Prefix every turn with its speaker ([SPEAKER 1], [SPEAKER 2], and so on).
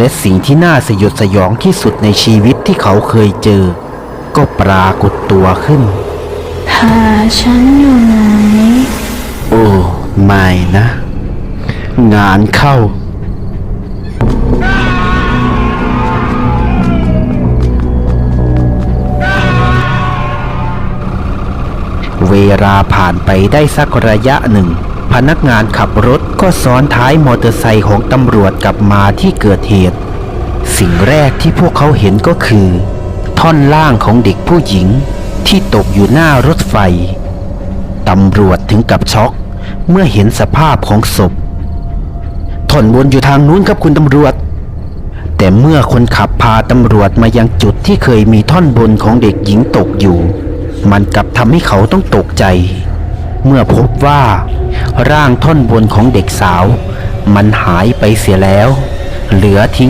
[SPEAKER 1] และสิ่งที่น่าสยดสยองที่สุดในชีวิตที่เขาเคยเจอ ก็ปรากฏตัวขึ้น
[SPEAKER 2] หาฉันอยู่ไหน
[SPEAKER 1] โอ้ไม่นะ งานเข้า เวลาผ่านไปได้สักระยะหนึ่ง พนักงานขับรถก็ซ้อนท้ายมอเตอร์ไซค์ของตำรวจกลับมาที่เกิดเหตุ สิ่งแรกที่พวกเขาเห็นก็คือ ท่อนล่างของเด็กผู้หญิงที่ตกอยู่หน้ารถไฟ ตำรวจถึงกับช็อกเมื่อเห็นสภาพของศพท่อนบนอยู่ทางนู้นครับคุณตำรวจ แต่เมื่อคนขับพาตำรวจมายังจุดที่เคยมีท่อนบนของเด็กหญิงตกอยู่ มันกลับทำให้เขาต้องตกใจ เมื่อพบว่าร่างท่อนบนของเด็กสาว มันหายไปเสียแล้ว เหลือทิ้ง